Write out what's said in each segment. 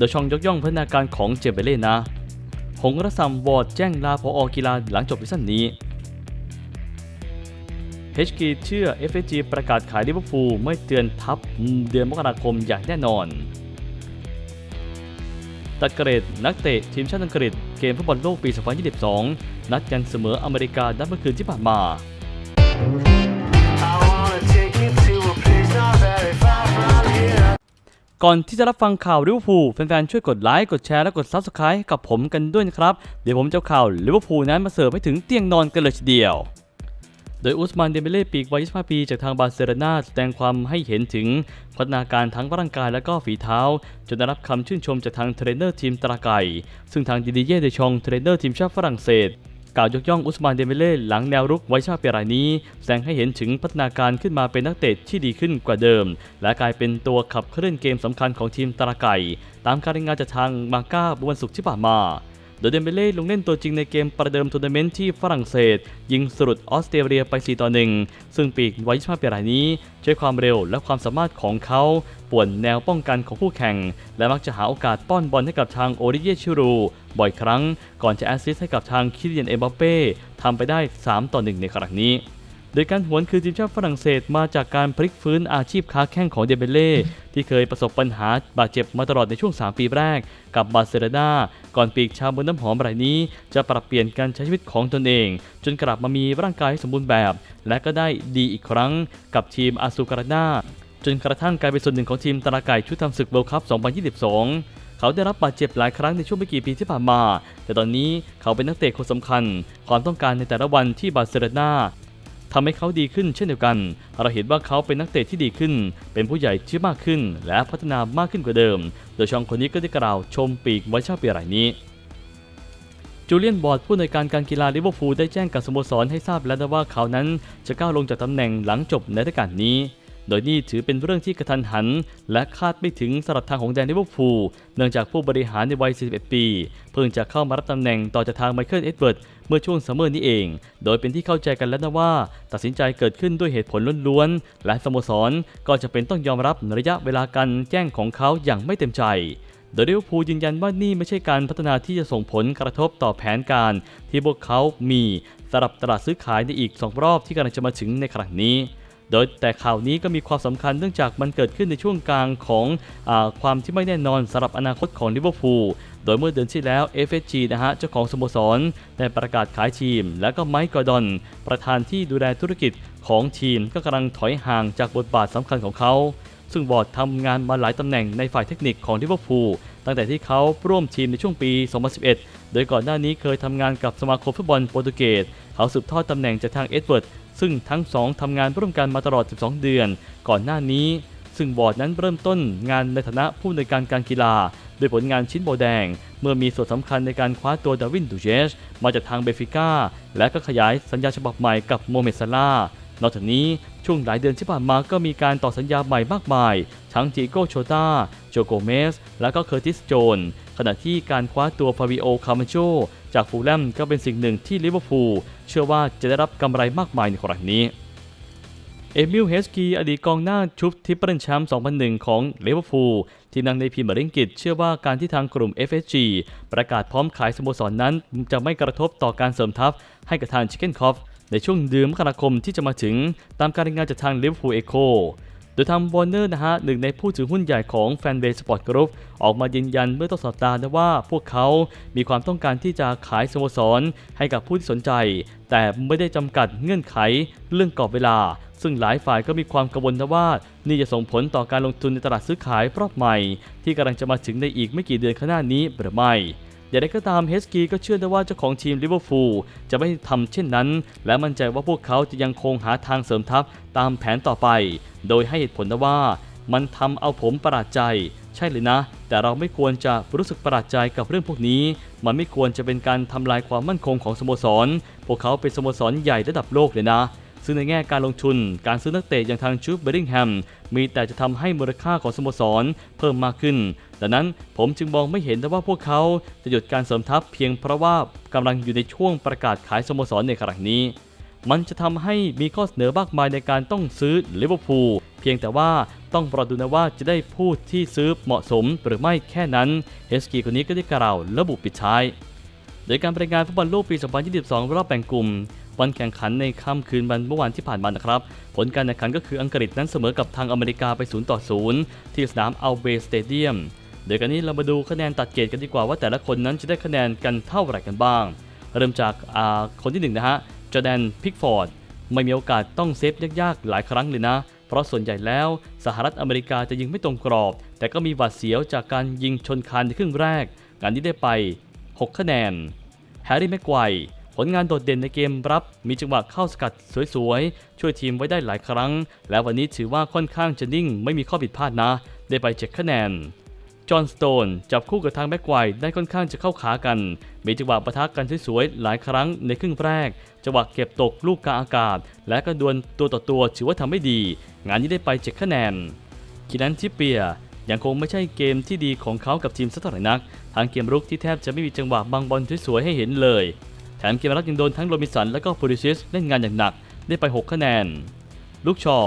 โดยช่องยกย่องพัฒนาการของเจเบเล่นะ หงระซัมวอร์ดแจ้งลาพออกีฬาหลังจบซีซั่นนี้ HK เชื่อ FSG ประกาศขายลิเวอร์พูลไม่เตือนทับเดือนมกราคมอย่างแน่นอน ตัดเกรดนักเตะทีมชาติอังกฤษเกมฟุตบอลโลกปี 2022 นัดกันเสมออเมริกานัดเมื่อคืนที่ผ่านมา ก่อนที่จะรับฟังข่าวลิเวอร์พูลแฟนๆช่วยกดไลค์กดแชร์และกด Subscribe ให้กับผมกันด้วยนะครับ เดี๋ยวผมจะเอาข่าวลิเวอร์พูลนั้นมาเสิร์ฟให้ถึงเตียงนอนกันเลยทีเดียว โดยอุสมานเดมเบเล่ปีกวัย 25 ปี จากทางบาร์เซโลนาแสดงความให้เห็นถึงพัฒนาการทั้งร่างกายและก็ฝีเท้า จนได้รับคำชื่นชมจากทางเทรนเนอร์ทีมตราไก่ซึ่งทางดิดิเย่เดชองเทรนเนอร์ทีมชาติฝรั่งเศส กล่าวยกย่องอุสมานเดมเบเล่หลังแนวรุกไวชาปีรายนี้ แสดงให้เห็นถึงพัฒนาการขึ้นมาเป็นนักเตะที่ดีขึ้นกว่าเดิม และกลายเป็นตัวขับเคลื่อนเกมสำคัญของทีมตราไก่ ตามการรายงานจากทางมาก้าบวันศุกร์ที่ผ่านมา โดยเดมเบเล่ลงเล่นตัวจริงในเกมประเดิมทัวร์นาเมนต์ที่ฝรั่งเศส ยิงสรุดออสเตรเลียไป 4 ต่อ 1 ซึ่งปีกวัย25ปีรายนี้ ใช้ความเร็วและความสามารถของเขาป่วนแนวป้องกันของคู่แข่ง และมักจะหาโอกาสป้อนบอลให้กับทางโอริเยชิรู บ่อยครั้ง ก่อนจะแอสซิสต์ให้กับทางคิเลียนเอมบัปเป้ทำไปได้ 3 ต่อ 1 ในครั้งนี้โดยการหวนคืนทีมชาติฝรั่งเศสมาจากการพลิกฟื้นอาชีพค้าแข้งของเดเบเล่ที่เคยประสบปัญหาบาดเจ็บมาตลอดในช่วง 3 ปีแรก กับบาร์เซโลนา ก่อนปีกชาวบนน้ำหอมรายนี้ จะปรับเปลี่ยนการใช้ชีวิตของตนเอง จนกลับมามีร่างกายสมบูรณ์แบบ และก็ได้ดีอีกครั้งกับทีมอาซูการานาจนกระทั่งกลายเป็นส่วนหนึ่งของทีมตราไก่ชุดทำศึกเวิลด์คัพ 2022เขาได้รับบาดเจ็บหลายครั้งในช่วงไม่กี่ปีที่ผ่านมา แต่ตอนนี้เขาเป็นนักเตะคนสำคัญ ความต้องการในแต่ละวันที่บาร์เซโลนา ทำให้เขาดีขึ้นเช่นเดียวกัน เราเห็นว่าเขาเป็นนักเตะที่ดีขึ้น เป็นผู้ใหญ่ที่มากขึ้น และพัฒนามากขึ้นกว่าเดิม โดยช่องคนนี้ก็ได้กล่าวชมปีกไว้ชาปีรายนี้จูเลียนบอร์ดผู้ในวยการการกีฬาลิเวอร์พูลได้แจ้งกับสโมสรให้ทราบแล้วว่าเขานั้นจะก้าวลงจากตำแหน่งหลังจบในฤดูกาลนี้ โดยนี่ถือเป็นเรื่องที่กระทันหัน และคาดไม่ถึงสำหรับทางของแดนลิเวอร์พูลเนื่องจากผู้บริหารในวัย 41 ปี เพิ่งจะเข้ามารับตำแหน่งต่อจากทางไมเคิลเอ็ดเวิร์ดเมื่อช่วงซัมเมอร์นี้เอง โดยเป็นที่เข้าใจกันแล้วนะว่า ตัดสินใจเกิดขึ้นด้วยเหตุผลล้วนๆ และสโมสรก็จะเป็นต้องยอมรับระยะเวลาการแจ้งของเขาอย่างไม่เต็มใจโดยลิเวอร์พูลยืนยันว่านี่ไม่ใช่การพัฒนาที่จะส่งผลกระทบต่อแผนการ ที่พวกเขามีสำหรับตลาดซื้อขายในอีก 2 รอบที่กำลังจะมาถึงในครั้งนี้ โดยแต่ข่าวนี้ก็มีความสำคัญเนื่องจากมันเกิดขึ้นในช่วงกลางของอความที่ไม่แน่นอนสำหรับอนาคตของลิเวอร์พูลโดยเมื่อเดือนที่แล้ว FSG นะฮะเจ้าของสโมสรได้ประกาศขายทีม และก็ไมค์กอร์ดอน ประธานที่ดูแลธุรกิจของทีมก็กำลังถอยห่างจากบทบาทสำคัญของเขา ซึ่งบอร์ดทำงานมาหลายตำแหน่งในฝ่ายเทคนิคของลิเวอร์พูลตั้งแต่ที่เขาร่วมทีมในช่วงปี 2011 โดยก่อนหน้านี้เคยทำงานกับสมาคมฟุตบอลโปรตุเกส เขาสืบทอดตำแหน่งจากทางเอ็ดเวิร์ด ซึ่งทั้งสองทำงานร่วมกันมาตลอด 12 เดือน ก่อนหน้านี้ ซึ่งบอร์ดนั้นเริ่มต้นงานในฐานะผู้ในการการกีฬา โดยผลงานชิ้นโบแดง เมื่อมีส่วนสำคัญในการคว้าตัวดาวินดูเจสมาจากทางเบฟิก้า และก็ขยายสัญญาฉบับใหม่กับโมเมสซาลานอกจากนี้ช่วงหลายเดือนที่ผ่านมาก็มีการต่อสัญญาใหม่มากมาย ทั้งจิโกโชตาโจโกเมส และก็เคอร์ติสโจน ขณะที่การคว้าตัวฟาบิโอคาร์มาโจจากฟูลแลมก็เป็นสิ่งหนึ่งที่ลิเวอร์พูลเชื่อว่าจะได้รับกำไรมากมายในครั้งนี้ เอมิลเฮสกีอดีตกองหน้าชุดทิปเปิลแชมป์ 2001 ของลิเวอร์พูลที่นั่งในพรีเมียร์ลีกอังกฤษเชื่อว่าการที่ทางกลุ่ม FSG ประกาศพร้อมขายสโมสรนนั้น จะไม่กระทบต่อการเสริมทัพให้กับทางชิคเก้นคอฟในช่วงเดือนมกราคมที่จะมาถึงตามการรายงานจากทางลิเวอร์พูลเอโค โดยทางวอร์เนอร์นะฮะหนึ่งในผู้ถือหุ้นใหญ่ของแฟนเบสสปอร์ตกรุ๊ปออกมายืนยันเมื่อต้นสัปดาห์นะว่า พวกเขามีความต้องการที่จะขายสโมสรให้กับผู้ที่สนใจ แต่ไม่ได้จำกัดเงื่อนไขเรื่องกรอบเวลา ซึ่งหลายฝ่ายก็มีความกังวลนะว่า นี่จะส่งผลต่อการลงทุนในตลาดซื้อขายรอบใหม่ ที่กำลังจะมาถึงในอีกไม่กี่เดือนข้างหน้านี้หรือไม่ อย่างไรก็ตามเฮสกีก็เชื่อได้ว่าเจ้าของทีมลิเวอร์พูลจะไม่ทำเช่นนั้น และมั่นใจว่าพวกเขาจะยังคงหาทางเสริมทัพตามแผนต่อไป โดยให้เหตุผลว่ามันทำเอาผมประหลาดใจ ใช่เลยนะ แต่เราไม่ควรจะรู้สึกประหลาดใจกับเรื่องพวกนี้ มันไม่ควรจะเป็นการทำลายความมั่นคงของสโมสร พวกเขาเป็นสโมสรใหญ่ระดับโลกเลยนะ ซึ่งในแง่การลงทุน การซื้อนักเตะอย่างทางชูเบริงแฮมมีแต่จะทำให้มูลค่าของสโมสรเพิ่มมากขึ้น ดังนั้นผมจึงมองไม่เห็นว่าพวกเขาจะหยุดการเสริมทัพเพียงเพราะว่ากำลังอยู่ในช่วงประกาศขายสโมสรในครั้งนี้ มันจะทำให้มีข้อเสนอมากมายในการต้องซื้อลิเวอร์พูลเพียงแต่ว่าต้องรอดูนะว่าจะได้ผู้ที่ซื้อเหมาะสมหรือไม่แค่นั้นเฮสกีคนนี้ก็ได้กล่าวระบุปิดท้าย โดยการรายงานฟุตบอลโลกปี 2022 รอบแบ่งกลุ่ม วันแข่งขันในค่ำคืนวันเมื่อวานที่ผ่านมานะครับ ผลการแข่งขันก็คืออังกฤษนั้นเสมอกับทางอเมริกาไป0ต่อ0ที่สนามอัลเบสเตเดียมโดยการนี้เรามาดูคะแนนตัดเกรดกันดีกว่าว่าแต่ละคนนั้นจะได้คะแนนกันเท่าไหร่กันบ้าง เริ่มจากาคนที่หนึ่งนะฮะจอแดนพิกฟอร์ดไม่มีโอกาสต้องเซฟยากๆหลายครั้งเลยนะ เพราะส่วนใหญ่แล้วสหรัฐอเมริกาจะยิงไม่ตรงกรอบ แต่ก็มีหวาดเสียวจากการยิงชนคานในครึ่งแรก งานนี้ได้ไป 6 คะแนน แฮร์รี่แม็กไกว ลงานโดดเด่นในเกมรับ มีจังหวะเข้าสกัดสวยๆ ช่วยทีมไว้ได้หลายครั้ง และวันนี้ถือว่าค่อนข้างจะนิ่ง ไม่มีข้อผิดพลาดนะ ได้ไป7คะแนนจอห์นสโตนจับคู่กับทางแม็กไกวได้ค่อนข้างจะเข้าขากัน มีจังหวะปะทะกันสวยๆ หลายครั้งในครึ่งแรก จังหวะเก็บตกลูกกลางอากาศ และก็ดวลตัวต่อตัวถือว่าทำไม่ดี งานนี้ได้ไป7คะแนนคินันทิเปียยังคงไม่ใช่เกมที่ดีของเขากับทีมสักเท่าไหร่นัก ทางเกมรุกที่แทบจะไม่มีจังหวะบางบอลสวยๆให้เห็นเลย แถมเกมรับยังโดนทั้งโรบินสันและก็พูลิซิสเล่นงานอย่างหนักได้ไป 6 คะแนน ลูกชอ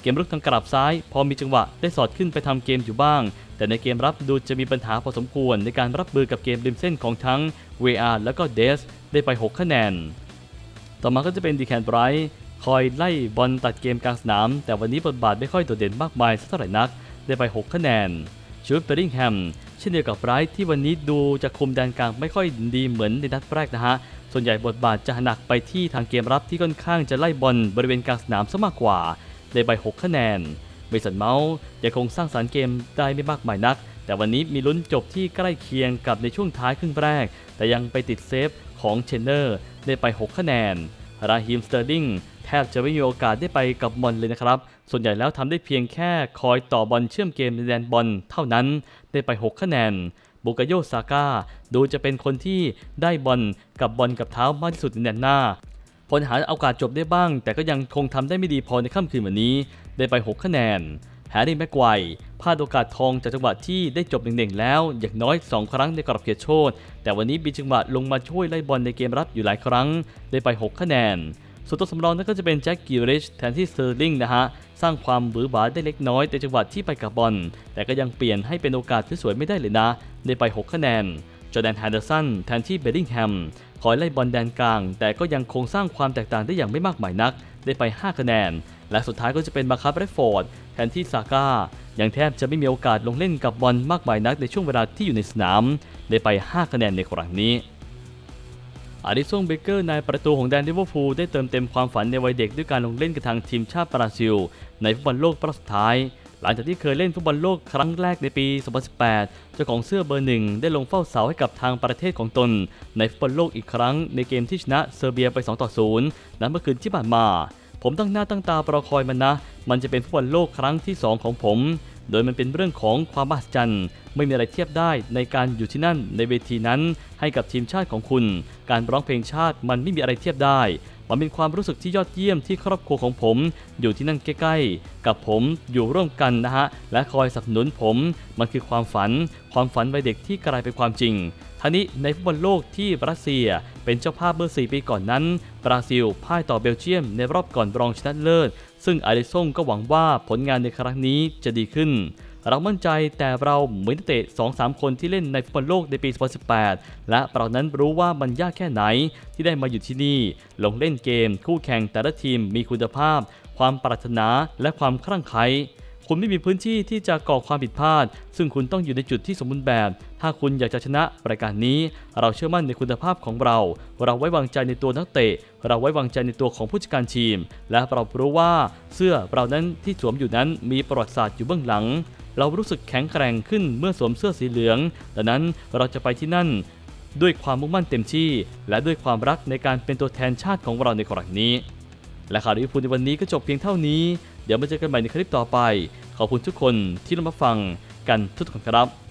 เกมรุกทางกลับซ้าย พอมีจังหวะได้สอดขึ้นไปทำเกมอยู่บ้าง แต่ในเกมรับดูจะมีปัญหาพอสมควรในการรับมือกับเกมริมเส้นของทั้ง VR และก็เดสได้ไป 6 คะแนน ต่อมาก็จะเป็นดีแคนไบรท์คอยไล่บอลตัดเกมกลางสนาม แต่วันนี้บทบาทไม่ค่อยโดดเด่นมากมายสักเท่าไหร่นัก ได้ไป 6 คะแนนชูดเบอริงแฮม เช่นเดียวกับไบรท์ที่วันนี้ดูจะคุมแดนกลางไม่ค่อยดีเหมือนในนัดแรกนะฮะ ส่วนใหญ่บทบาทจะหนักไปที่ทางเกมรับที่ค่อนข้างจะไล่บอลบริเวณกลางสนามซะมากกว่าได้ไป6คะแนนเบสันเมาส์ยังคงสร้างสรรค์เกมได้ไม่มากมายนัก แต่วันนี้มีลุ้นจบที่ใกล้เคียงกับในช่วงท้ายครึ่งแรก แต่ยังไปติดเซฟของเชนเนอร์ได้ไป 6 คะแนน ราฮิมสเตอร์ลิง ทบจะไม่มีโอกาสได้ไปกับบอลเลยนะครับ ส่วนใหญ่แล้วทำได้เพียงแค่คอยต่อบอลเชื่อมเกมในแดนบอลเท่านั้นได้ไป 6 คะแนนบุกโยซาก้าดูจะเป็นคนที่ได้บอลกับบอลกับเท้ามากที่สุดในแดนหน้าพลหาโอกาสจบได้บ้าง แต่ก็ยังคงทำได้ไม่ดีพอในค่ำคืนวันนี้ได้ไป 6 คะแนนแฮร์รี่แม็กไกวร์พลาดโอกาสทองจากจังหวะที่ได้จบเด่งๆแล้ว อย่างน้อย 2 ครั้งในกรอบเขตโทษแต่วันนี้มีจังหวะลงมาช่วยไล่บอลในเกมรับอยู่หลายครั้ง ได้ไป 6 คะแนน ส่วนตัวสำรองนั่นก็จะเป็นแจ็คกิริชแทนที่สเตอร์ลิงนะฮะ สร้างความบือหวาได้เล็กน้อยในจังหวะที่ไปกับบอล แต่ก็ยังเปลี่ยนให้เป็นโอกาสที่สวยไม่ได้เลยนะ ได้ไป 6 คะแนน จอแดนแฮนเดอร์สันแทนที่เบลลิงแฮมคอยไล่บอลแดนกลาง แต่ก็ยังคงสร้างความแตกต่างได้อย่างไม่มากมายนัก ได้ไป 5 คะแนน และสุดท้ายก็จะเป็นมาคาร์เรฟฟอร์ดแทนที่ซาก้ายังแทบจะไม่มีโอกาสลงเล่นกับบอลมากมายนักในช่วงเวลาที่อยู่ในสนาม ได้ไป 5 คะแนนในครั้งนี้ อาริซงเบเกอร์นายประตูของแดนลิเวอร์พูลได้เติมเต็มความฝันในวัยเด็กด้วยการลงเล่นกับทางทีมชาติบราซิล ในฟุตบอลโลกรอบสุดท้าย หลังจากที่เคยเล่นฟุตบอลโลกครั้งแรกในปี 2018 เจ้าของเสื้อเบอร์หนึ่งได้ลงเฝ้าเสาให้กับทางประเทศของตน ในฟุตบอลโลกอีกครั้งในเกมที่ชนะเซอร์เบียไป 2 ต่อ 0 นั้นเมื่อคืนที่ผ่านมา ผมตั้งหน้าตั้งตารอคอยมันนะ มันจะเป็นฟุตบอลโลกครั้งที่ 2 ของผม โดยมันเป็นเรื่องของความมหัศจรรย์ ไม่มีอะไรเทียบได้ในการอยู่ที่นั่นในเวทีนั้น ให้กับทีมชาติของคุณ การร้องเพลงชาติมันไม่มีอะไรเทียบได้มันเป็นความรู้สึกที่ยอดเยี่ยมที่ครอบครัวของผม อยู่ที่นั่นใกล้ๆ กับผมอยู่ร่วมกันนะฮะ และคอยสนับสนุนผม มันคือความฝัน ความฝันวัยเด็กที่กลายเป็นความจริง ท่านี้ในฟุตบอลโลกที่รัสเซียเป็นเจ้าภาพเมื่อ 4 ปีก่อนนั้น บราซิลพ่ายต่อเบลเยียมในรอบก่อนรองชนะเลิศ ซึ่งอาริซงก็หวังว่าผลงานในครั้งนี้จะดีขึ้นเรามั่นใจแต่เราเหมือนเตะ 2-3 คนที่เล่นในฟุตบอลโลกในปี 2018 และเรานั้นรู้ว่ามันยากแค่ไหนที่ได้มาอยู่ที่นี่ ลงเล่นเกม คู่แข่งแต่ละทีมมีคุณภาพ ความปรารถนาและความคลั่งไคล้ คุณไม่มีพื้นที่ที่จะก่อความผิดพลาด ซึ่งคุณต้องอยู่ในจุดที่สมบูรณ์แบบ ถ้าคุณอยากจะชนะรายการนี้ เราเชื่อมั่นในคุณภาพของเรา เราไว้วางใจในตัวนักเตะ เราไว้วางใจในตัวของผู้จัดการทีม และเรารู้ว่าเสื้อเรานั้นที่สวมอยู่นั้นมีประวัติศาสตร์อยู่เบื้องหลัง เรารู้สึกแข็งแกร่งขึ้นเมื่อสวมเสื้อสีเหลือง ดังนั้นเราจะไปที่นั่นด้วยความมุ่งมั่นเต็มที่ และด้วยความรักในการเป็นตัวแทนชาติของเราในครั้งนี้ และข่าวลิเวอร์พูลในวันนี้ก็จบเพียงเท่านี้ เดี๋ยวมาเจอกันใหม่ในคลิปต่อไป ขอบคุณทุกคนที่รับมาฟังกันทุกคนครับ